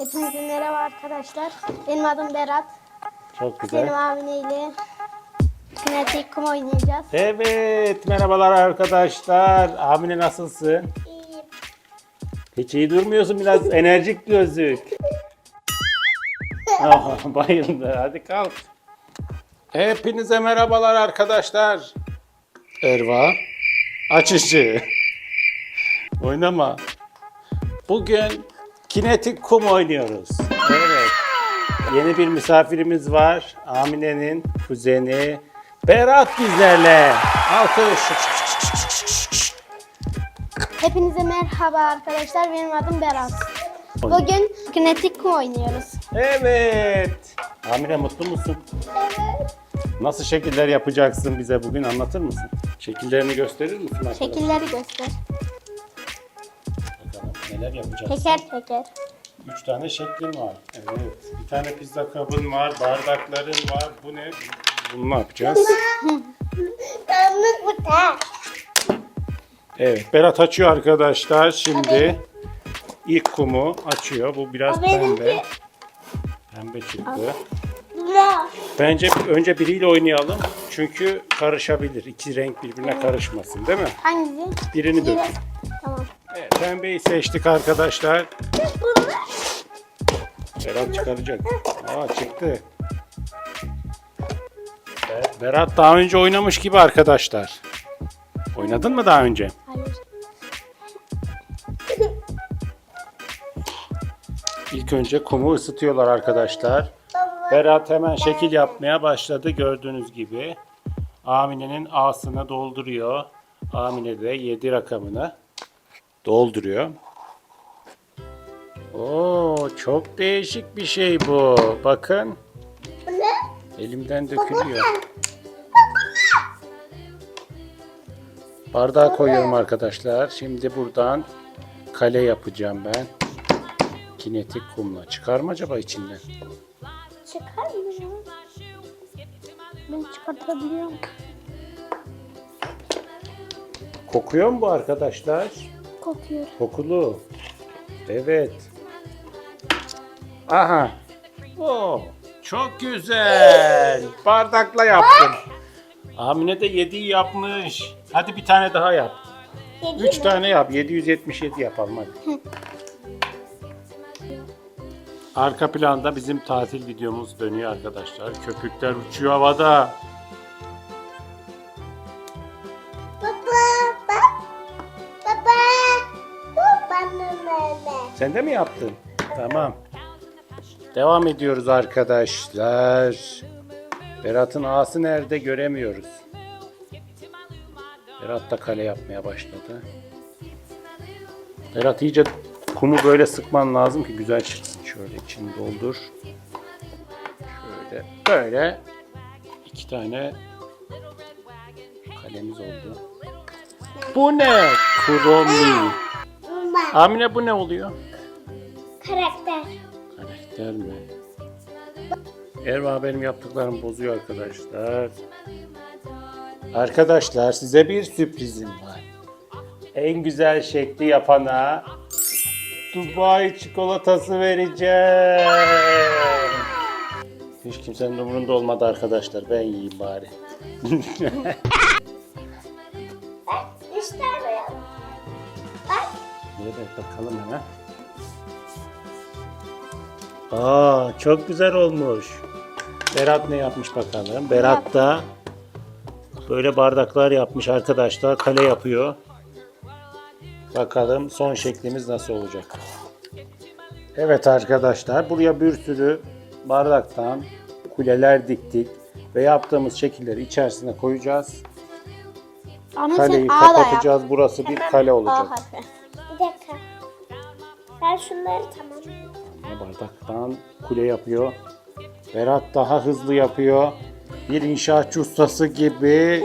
Hepinize merhaba arkadaşlar. Benim adım Berat. Çok Benim güzel. Amine ile kinetik kum oynayacağız. Evet, merhabalar arkadaşlar. Amine nasılsın? İyiyim. Hiç iyi durmuyorsun biraz enerjik gözük. Oh, bayıldı. Hadi kalk. Hepinize merhabalar arkadaşlar. Erva, açıcı. Oynama. Bugün kinetik kum oynuyoruz. Evet. Yeni bir misafirimiz var. Amine'nin kuzeni Berat bizlerle. Alkış. Hepinize merhaba arkadaşlar. Benim adım Berat. Bugün kinetik kum oynuyoruz. Evet. Amine mutlu musun? Evet. Nasıl şekiller yapacaksın bize bugün anlatır mısın? Şekillerini gösterir misin arkadaşlar? Şekilleri göster. Neler yapacaksın? Teker teker. Üç tane şeklin var. Evet. Bir tane pizza kabın var, bardakların var. Bu ne? Bunu ne yapacağız? Dağınık bu da. Evet. Berat açıyor arkadaşlar. Şimdi ilk kumu açıyor. Bu biraz pembe. Pembe çıktı. Bence önce biriyle oynayalım. Çünkü karışabilir. İki renk birbirine karışmasın değil mi? Hangisi? Birini dök. Tamam. Evet, pembeyi seçtik arkadaşlar. Berat çıkaracak. Aa çıktı. Be- Berat daha önce oynamış gibi arkadaşlar. Oynadın mı daha önce? İlk önce kumu ısıtıyorlar arkadaşlar. Berat hemen şekil yapmaya başladı gördüğünüz gibi. Amine'nin A'sını dolduruyor. Amine de 7 rakamını dolduruyor. Oo çok değişik bir şey bu. Bakın. Elimden dökülüyor. Bardağa koyuyorum arkadaşlar. Şimdi buradan kale yapacağım ben. Kinetik kumla. Çıkar mı acaba içinden? Çıkar mı? Ben çıkartabiliyorum. Kokuyor mu bu arkadaşlar? Kokuyor. Kokulu. Evet. Aha. Oo, çok güzel. Bardakla yaptım. Amine de 7'yi yapmış. Hadi bir tane daha yap. 3 tane yap. 777 yapalım hadi. Arka planda bizim tatil videomuz dönüyor arkadaşlar. Köpükler uçuyor havada. Sen de mi yaptın? Tamam. Devam ediyoruz arkadaşlar. Berat'ın ağası nerede göremiyoruz. Berat da kale yapmaya başladı. Berat iyice kumu böyle sıkman lazım ki güzel çıksın. Şöyle içini doldur. Şöyle böyle iki tane kalemiz oldu. Bu ne? Kromi. Amine bu ne oluyor? Karakter. Karakter mi? Erva benim yaptıklarımı bozuyor arkadaşlar. Arkadaşlar size bir sürprizim var. En güzel şekli yapana Dubai çikolatası vereceğim. Hiç kimsenin umurunda olmadı arkadaşlar. Ben yiyeyim bari. İşte böyle. Bak. Evet bakalım hemen. Aa çok güzel olmuş. Berat ne yapmış bakalım. Berat da böyle bardaklar yapmış arkadaşlar. Kale yapıyor. Bakalım son şeklimiz nasıl olacak. Evet arkadaşlar buraya bir sürü bardaktan kuleler diktik ve yaptığımız şekilleri içerisine koyacağız. Ama Kaleyi sen A da yap. kapatacağız. Burası bir kale A olacak. harfi. Bir dakika. Ben şunları tamam. Yine bardaktan kule yapıyor. Berat daha hızlı yapıyor. Bir inşaatçı ustası gibi.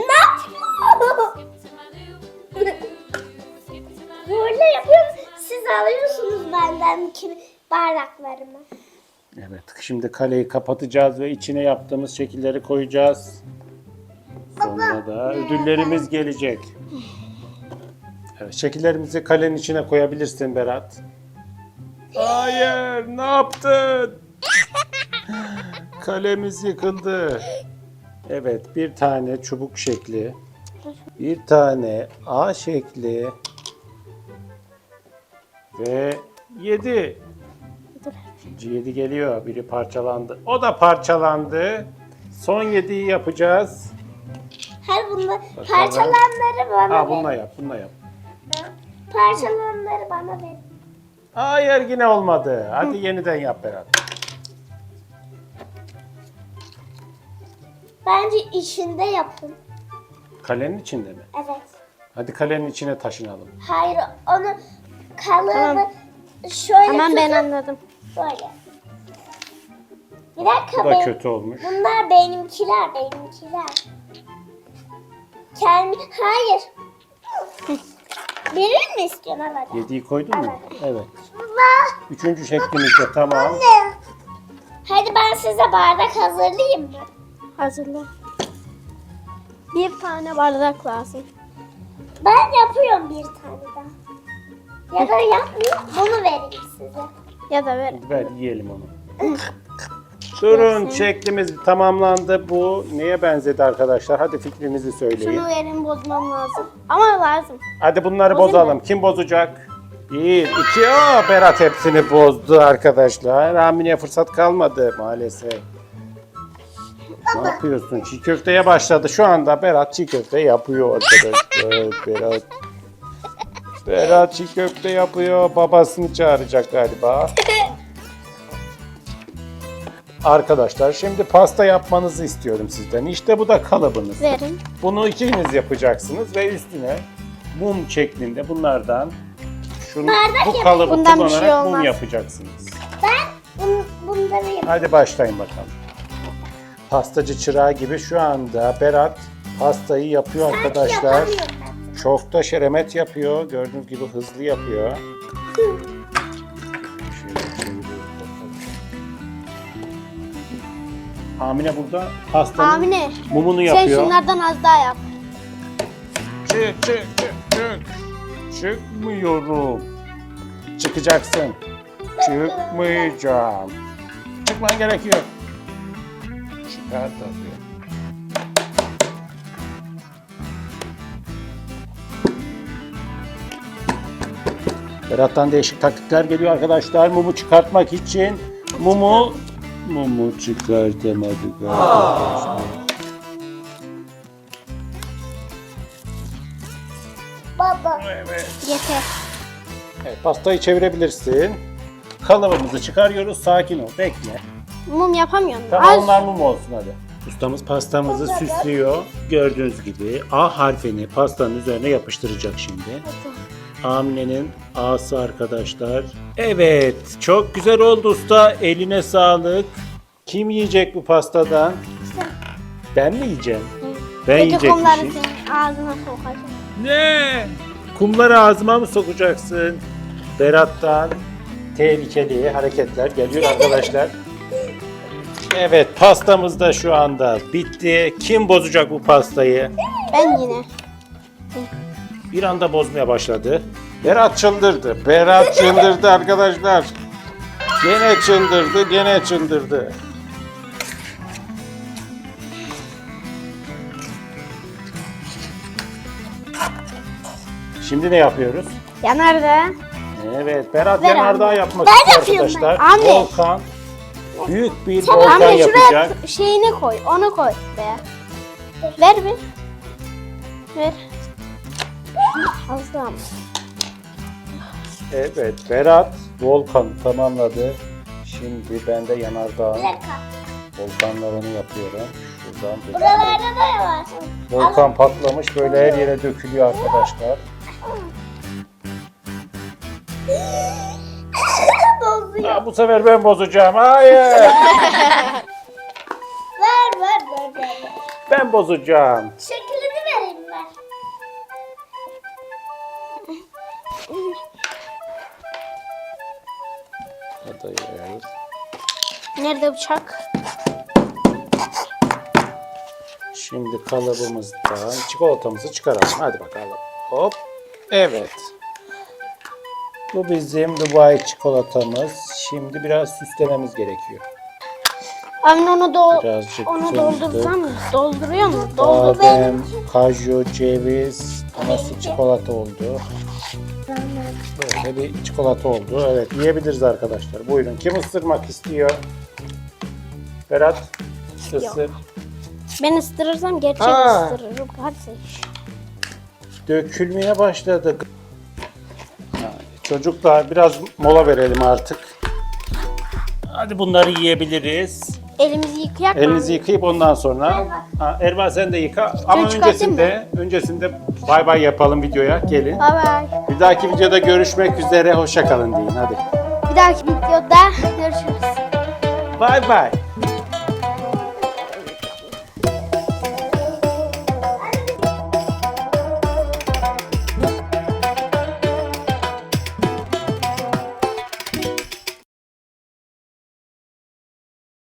Böyle yapıyorum. Siz alıyorsunuz benden ki bardaklarımı. Evet, şimdi kaleyi kapatacağız ve içine yaptığımız şekilleri koyacağız. Sonra da ödüllerimiz gelecek. Evet, şekillerimizi kalenin içine koyabilirsin Berat. Hayır, ne yaptın? Kalemiz yıkıldı. Evet, bir tane çubuk şekli, bir tane A şekli ve 7. Dur. 7 geliyor. Biri parçalandı. O da parçalandı. Son 7'yi yapacağız. Her bunda parçalanları bana Ha verin. bununla yap, bununla yap. Parçalanları bana verin. Hayır yine olmadı. Hadi yeniden yap Berat. Bence içinde yapın. Kalenin içinde mi? Evet. Hadi kalenin içine taşınalım. Hayır onu kalıbı Tamam. şöyle Tamam ben anladım. böyle. Bir dakika Bu da benim- kötü olmuş. Bunlar benimkiler, benimkiler. Kendi, hayır. Verir mi istiyorsun hadi? 7'yi koydun mu? Evet. Baba. Üçüncü şeklimizde tamam. Anne. Hadi ben size bardak hazırlayayım mı? Hazırla. Bir tane bardak lazım. Ben yapıyorum bir tane daha. Ya da yapmayayım, bunu vereyim size. Ya da ver. Ver yiyelim onu. Durun şeklimiz tamamlandı. Bu neye benzedi arkadaşlar? Hadi fikrinizi söyleyin. Şunu verin bozmam lazım. Ama lazım. Hadi bunları Bozayım bozalım. Kim bozacak? Bir, iki, aa Berat hepsini bozdu arkadaşlar. Amine'ye fırsat kalmadı maalesef. Ne yapıyorsun? Çiğ köfteye başladı. Şu anda Berat çiğ köfte yapıyor arkadaşlar. Berat. Berat çiğ köfte yapıyor. Babasını çağıracak galiba. Arkadaşlar şimdi pasta yapmanızı istiyorum sizden. İşte bu da kalıbınız. Verin. Bunu ikiniz yapacaksınız ve üstüne mum şeklinde bunlardan şunu, Bardak bu yap- kalıbı Bundan bir kullanarak şey mum olmaz. yapacaksınız. Ben bunu, bunları yapayım. Hadi başlayın bakalım. Pastacı çırağı gibi şu anda Berat pastayı yapıyor arkadaşlar. Yapamıyorum ben. Çok da şeremet yapıyor. Gördüğünüz gibi hızlı yapıyor. Amine burada pastanın Amine. mumunu Sen yapıyor. şunlardan az daha yap. Çık çık çık çık. Çıkmıyorum. Çıkacaksın. Çıkmayacağım. Çıkman gerekiyor. Çıkar tabii. Berat'tan değişik taktikler geliyor arkadaşlar. Mumu çıkartmak için. Mumu mumu çıkartamadık arkadaşlar. Baba. Evet. Yeter. Evet, pastayı çevirebilirsin. Kalıbımızı çıkarıyoruz. Sakin ol. Bekle. Mum yapamıyorum. Tamam Az. onlar mum olsun hadi. Ustamız pastamızı süslüyor. Gördüğünüz gibi A harfini pastanın üzerine yapıştıracak şimdi. Amine'nin A'sı arkadaşlar. Evet. Çok güzel oldu usta. Eline sağlık. Kim yiyecek bu pastadan? Ben mi yiyeceğim? Ben Peki kumları yiyecekmişim. senin ağzına sokacağım. Ne? Kumları ağzıma mı sokacaksın? Berat'tan tehlikeli hareketler geliyor arkadaşlar. Evet pastamız da şu anda bitti. Kim bozacak bu pastayı? Ben yine. Bir anda bozmaya başladı. Berat çıldırdı. Berat çıldırdı arkadaşlar. Gene çıldırdı, gene çıldırdı. Şimdi ne yapıyoruz? Yanardağ. Evet, Berat Ver yanardağ anne. yapmak Ben istiyor arkadaşlar. ben. Anne. Volkan. Büyük bir volkan Amine şuraya yapacak. şeyini koy. Onu koy be. Ver bir. Ver. Az daha mı? Evet, Berat volkan tamamladı. Şimdi ben de Bir yanardağ dakika. volkanlarını yapıyorum. Şuradan Buralarda da var. Volkan patlamış böyle her yere dökülüyor arkadaşlar. Ya bu sefer ben bozacağım. Hayır. Ver ver ver ver. Ben bozacağım. Şeklini vereyim ver. Hadi evet. Nerede bıçak? Şimdi kalıbımızdan çikolatamızı çıkaralım. Hadi bakalım. Hop. Evet. Bu bizim Dubai çikolatamız. Şimdi biraz süslememiz gerekiyor. Anne onu do Birazcık onu fındık, doldursam mı? Dolduruyor mu? Doldur. badem, kaju, ceviz, nasıl çikolata oldu. Böyle bir çikolata oldu. Evet yiyebiliriz arkadaşlar. Buyurun. Kim ısırmak istiyor? Berat ısır. Ben ısırırsam gerçek Aa. ısırırım. Hadi. Dökülmeye başladı. Çocuklar biraz mola verelim artık. Hadi bunları yiyebiliriz. Elimizi yıkayak mı? Elinizi yıkayıp ondan sonra ha, Erva sen de yıka ama çıkartayım öncesinde öncesinde bay bay yapalım videoya gelin. Bye bye. Bir dahaki videoda görüşmek üzere hoşça kalın deyin hadi. Bir dahaki videoda görüşürüz. Bay bay.